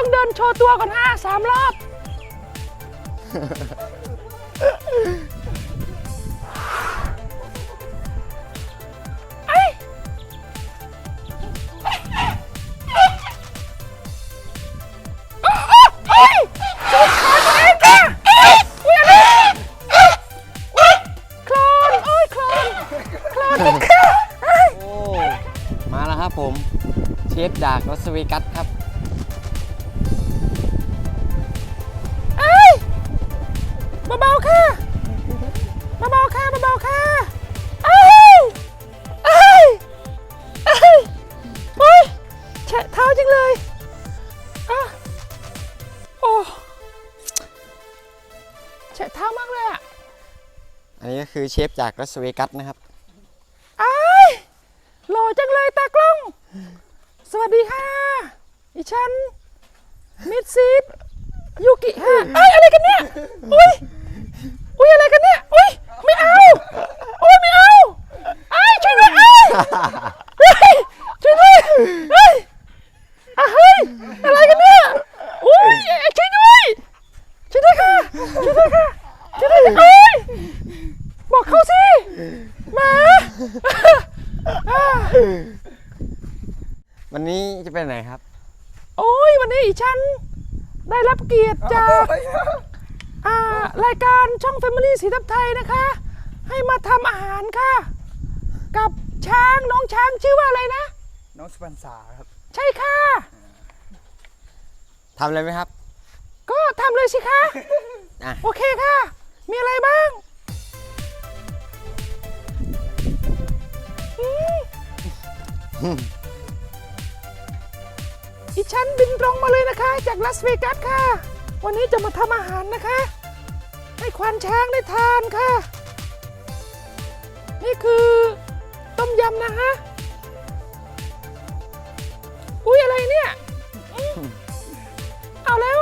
ต้องเดินโชว์ตัวก่อนฮะสามรอบเอ้ยเอ้ยจุดขาตัวเองค่ะอุ้ยคลอนโอ้ยคลอนคลอนติดค่ะเอ้ยมาแล้วครับผม เชฟจากลอสเวกัสครับ เบาๆค่ะเบาๆค่ะเบาๆค่ะเอ้ยเอ้ยเอ้ยโอ้ยแฉะเท้าจังเลยอะโอ้แฉะเท้ามากเลยอะอันนี้ก็คือเชฟจากลอสเวกัสนะครับไอ้ายหล่อจังเลยตากล้อง สวัสดีค่ะอีฉันมิดซีดยูกิฮะไอ้ยอะไรกันเนี่ย อุ้ย อุ้ยอะไรกันเนี่ย อุ้ยไม่เอา อุ้ยไม่เอาไอ้ายช่วยด้วยไอ้ายเฮ้ยช่วยด้วยเฮ้ยอะเฮ้ยอะไรกันเนี่ยอุ้ยช่วยด้วยช่วยด้วยค่ะช่วยด้วยค่ะช่วยด้วยค่ะโอ้ยบอกเขาสิหมาวันนี้จะไปไหนครับ โอ้ยวันนี้อีฉันได้รับเกียรติจาก อ่ารายการช่อง Family สีทับไทยนะคะ ให้มาทำอาหารค่ะ กับช้างน้องช้างชื่อว่าอะไรนะ น้องสปันสาครับ ใช่ค่ะ ทำอะไรไหมครับ ก็ทำเลยสิคะ อะ โอเคค่ะ มีอะไรบ้างอืมอีฉันบินตรงมาเลยนะคะ จากลาสเวกัสค่ะ วันนี้จะมาทำอาหารนะคะ ให้ควานช้างได้ทานค่ะ นี่คือต้มยำนะฮะอุ้ยอะไรเนี่ยอืมเอาแล้ว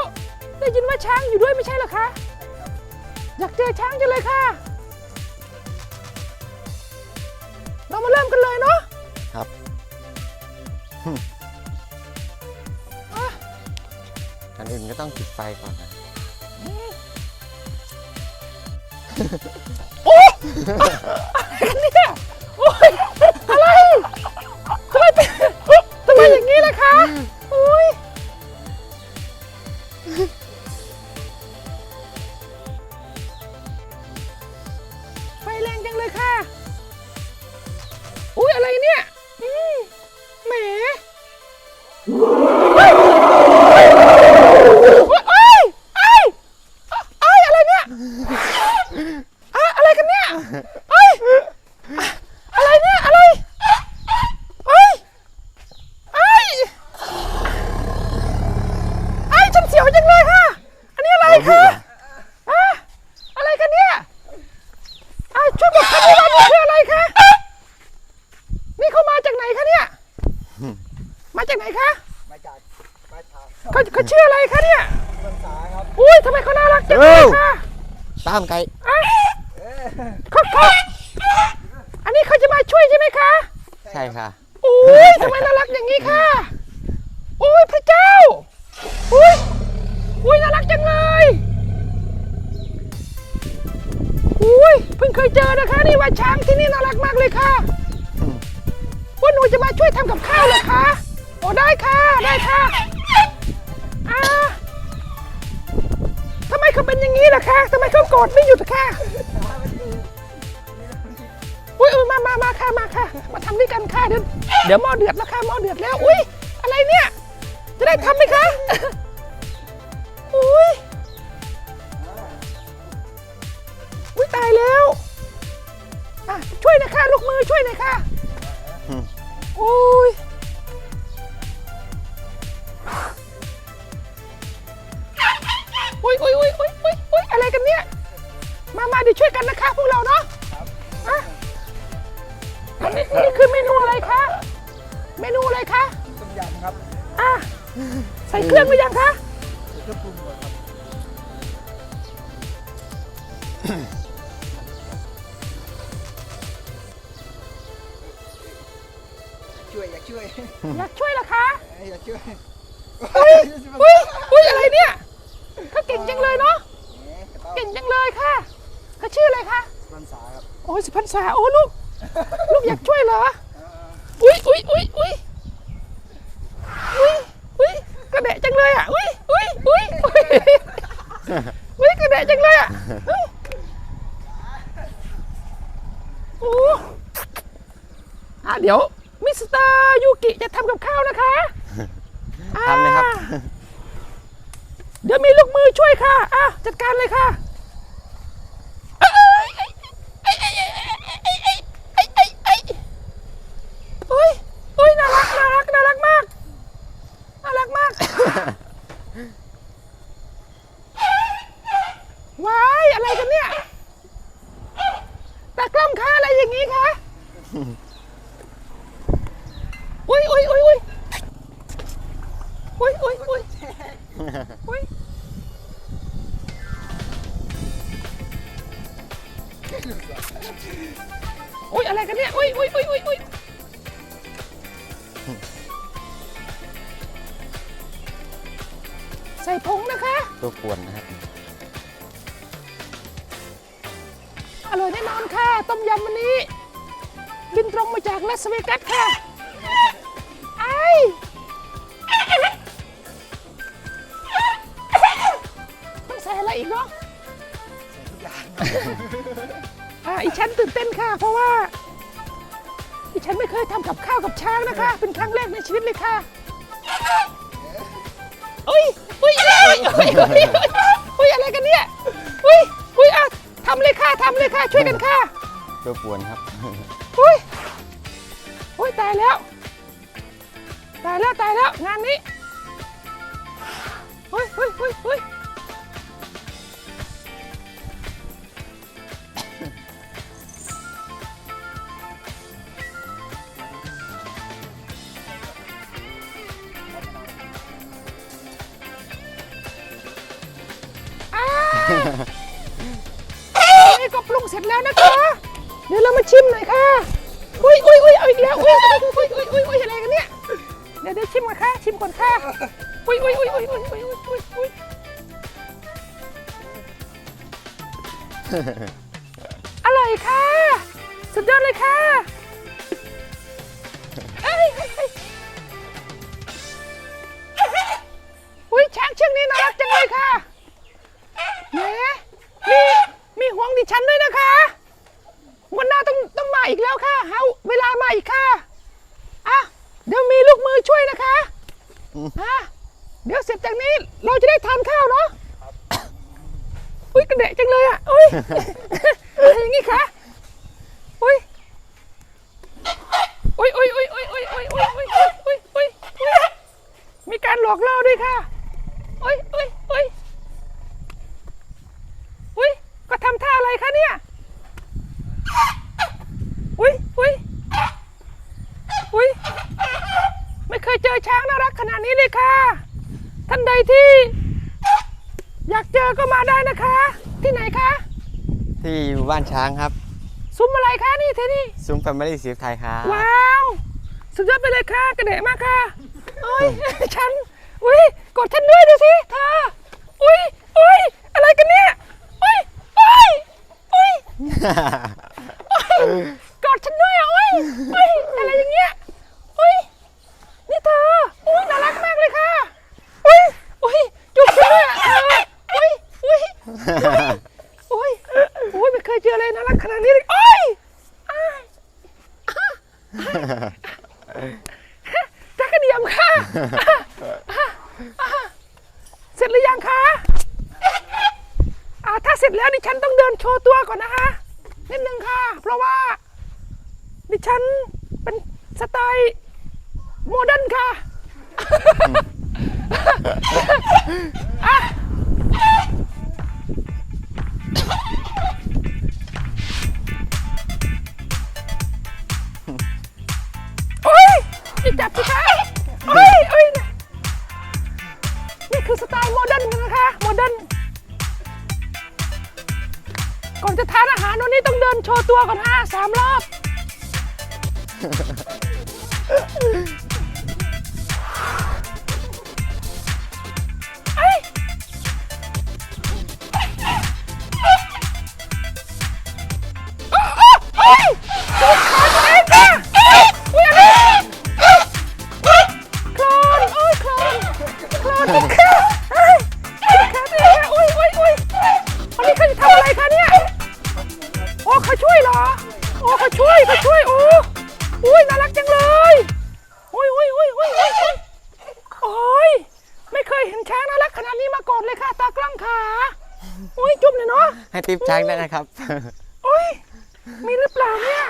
ได้ยินว่าช้างอยู่ด้วยไม่ใช่เหรอคะ อยากเจอช้างจังเลยค่ะ เรามาเริ่มกันเลยเนาะครับ อื่นก็ต้องปิดไฟก่อนนะเนี่ยโอ้ยอะไรทำไมเป็นทำไมอย่างนี้ล่ะคะโอ้ย เขาน่ารักจังเลยค่ะตามไก่อะเขาเขาอันนี้เขาจะมาช่วยใช่ไหมคะ ใช่ค่ะอุ้ยทำไมน่ารักอย่างนี้ค่ะอุ้ยพระเจ้าอุ้ยอุ้ยน่ารักจังเลยอุ้ยเพิ่งเคยเจอนะคะนี่ว่าช้างที่นี่น่ารักมากเลยค่ะว่าหนูจะมาช่วยทำกับข้าวเหรอคะ โอ้ได้ค่ะได้ค่ะ เขาเป็นอย่างนี้ล่ะคะทำไมเขาโกรธไม่หยุดคะอุ้ยอุ้ยมามามาค่ะมาค่ะ มาทำด้วยกันค่ะเดี๋ยวเดี๋ยวหม้อเดือดแล้วค่ะหม้อเดือดแล้ว อุ้ยอะไรเนี่ย จะได้ทำไหมคะ อุ้ยอุ้ยตายแล้วอะช่วยหนะคะลูกมือช่วยหน่อยค่ะอืมอุ้ยอุ้ย ใส่เครื่องหรือยังคะใส่เครื่องปรุงก่อนครับช่วยอยากช่วยอยากช่วยเหรอคะอยากช่วยอุ้ยอุ้ยอุ้ยอะไรเนี่ยเขาเก่งจังเลยเนาะเก่งจังเลยค่ะเขาชื่ออะไรคะมันสาครับโอ้ยสิพันษาโอ้ลูกลูกอยากช่วยเหรออุ้ยอุ้ยอุ้ยอุ้ยอุ้ยอุ้ย กระเดะจังเลยอะอุ้ยอุ้ยอุ้ยอุ้ยอุ้ยกระเดะจังเลยอะเฮ้ยโอ้อะเดี๋ยวมิสเตอร์ยูกิจะทำกับข้าวนะคะทำเลยครับ อ่าเดี๋ยวมีลูกมือช่วยค่ะอะจัดการเลยค่ะ คะอะไรอย่างนี้คะอุ้ยอุ้ยอุ้ยอุ้ยอุ้ยอุ้ยอุ้ยอุ้ยอุ้ยอะไรกันเนี่ยอุ้ยอุ้ยอุ้ยอุ้ยอุ้ยใส่ผงนะคะ ตัวป่วนนะครับ อร่อยแน่นอนค่ะ ต้มยำวันนี้ บินตรงมาจากลาสเวกัสค่ะไอต้องใส่อะไรอีกเนาะทุกอย่างอ่าอีฉันตื่นเต้นค่ะ เพราะว่า อีฉันไม่เคยทำกับข้าวกับช้างนะคะ เป็นครั้งแรกในชีวิตเลยค่ะอุ้ยอุ้ยอะไรอุ้ยอุ้ยอุ้ยอุ้ยอะไรกันเนี่ยอุ้ยอุ้ยอะ ทำเลยค่ะทำเลยค่ะ ช่วยกันค่ะตัวป่วนครับ อุ้ยอุ้ยตายแล้ว ตายแล้วตายแล้วงานนี้อุ้ยอุ้ยอุ้ยอุ้ย เสร็จแล้วนะคะ เดี๋ยวเรามาชิมหน่อยค่ะ อุ้ยอุ้ยอุ้ยเอาอีกแล้ว อุ้ยอุ้ยอุ้ยอุ้ยอุ้ยอะไรกันเนี่ย เดี๋ยวเดี๋ยวชิมก่อนค่ะ ชิมก่อนค่ะ อุ้ยอุ้ยอุ้ยอุ้ยอุ้ยอุ้ยอุ้ยอุ้ยอร่อยค่ะ สุดยอดเลยค่ะ ค่ะเฮาเวลามาอีกค่ะอะเดี๋ยวมีลูกมือช่วยนะคะอะเดี๋ยวเสร็จจากนี้เราจะได้ทานข้าวเนาะอุ้ยกระเดะจังเลยอะอุ้ยอะไรอย่างงี้คะอุ้ยอุ้ยอุ้ยอุ้ยอุ้ยอุ้ยอุ้ยอุ้ยอุ้ยอุ้ยอุ้ยอุ้ยมีการหลอกล่อด้วยค่ะอุ้ยอุ้ยอุ้ยอุ้ยก็ทำท่าอะไรคะเนี่ย อุ้ยอุ้ยอุ้ยไม่เคยเจอช้างน่ารักขนาดนี้เลยค่ะ ท่านใดที่ อยากเจอก็มาได้นะคะ ที่ไหนคะ ที่อยู่บ้านช้างครับ ซุ้มอะไรคะนี่ที่นี่ ซุ้มแฟมิลี่สีไทยครับว้าว สุดยอดไปเลยค่ะกระเดะมากค่ะโอ้ย ฉัน อุ้ยกดฉันด้วยดูสิเธอ อุ้ยอุ้ยอะไรกันเนี่ยอุ้ยอุ้ยอุ้ยกอดฉันด้วยอะอุ้ยอุ้ยอะไรอย่างเงี้ยอุ้ยนี่เธอ อุ้ย น่ารักมากเลยค่ะ อุ้ย อุ้ย จุ๊บฉันด้วยอะเธออุ้ย อุ้ย อุ้ย อุ้ย ไม่เคยเจออะไรน่ารักขนาดนี้เลยอุ้ยอ้ายจักรเดียมค่ะ เสร็จหรือยังคะอ่าถ้าเสร็จแล้วดิฉันต้องเดินโชว์ตัวก่อนนะคะ นิดนึงค่ะ เพราะว่า ดิฉันเป็นสไตล์โมเดิร์นค่ะโอ้ยอย่าจับสิคะโอ้ยโอ้ยนี่คือสไตล์โมเดิร์นนะคะโมเดิร์นก่อนจะทานอาหารวันนี้ต้องเดินโชว์ตัวก่อนฮะสามรอบ ハハハハ。 กขนาดนี้มาก่อนเลยค่ะ ตากล้องขาอุ้ยจุ่มเลยเนาะให้ติปช้างได้นะครับ อุ้ยมีหรือเปล่าเนี่ย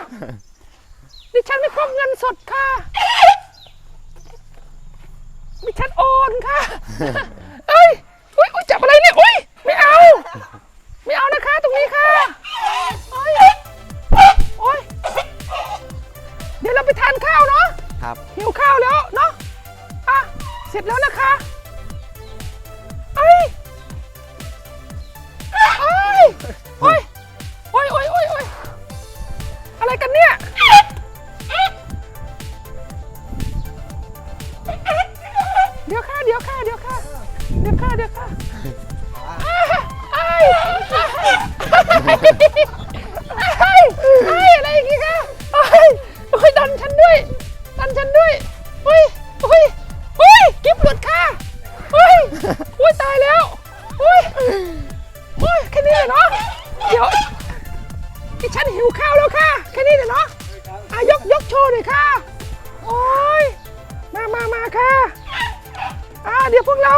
ดิฉันไม่พกเงินสดค่ะดิฉันโอนค่ะเอ้ยอุ้ยอุ้ยจับอะไรเนี่ยอุ้ยไม่เอา ไม่เอานะคะ ตรงนี้ค่ะโอ้ยโอ้ยเดี๋ยวเราไปทานข้าวเนาะครับหิวข้าวแล้วเนาะอะเสร็จแล้วนะคะ เอ้ยเอ้ยโอ้ยโอ้ยโอ้ยโอ้ยโอ้ยอะไรกันเนี่ย เดี๋ยวค่ะเดี๋ยวค่ะเดี๋ยวค่ะเดี๋ยวค่ะเดี๋ยวค่ะอ้ายอ้ายอ้ายอ้ยอะไรอย่างงี้คะอ้ยโอ้ยดันฉันด้วย ดันฉันด้วยอุ้ยอุ้ยอุ้ยกิ๊บหลุด เลยเนาะเดี๋ยวดิฉันหิวข้าวแล้วค่ะ แค่นี้เลยเนาะอะยกยกโชว์หน่อยค่ะ โอ้ย มามามาค่ะ อ่าเดี๋ยวพวกเรา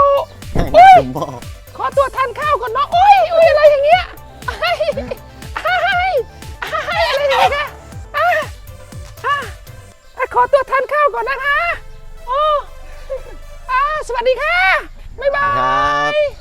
อุ้ยผมบอกขอตัวทานข้าวก่อนเนาะอุ้ยอุ้ยอะไรอย่างเงี้ยไอ้ไอ้ไอ้อะไรอย่างเงี้ยอะอะอะขอตัวทานข้าวก่อนนะคะ โอ้อ่าสวัสดีค่ะ บ๊ายบาครับย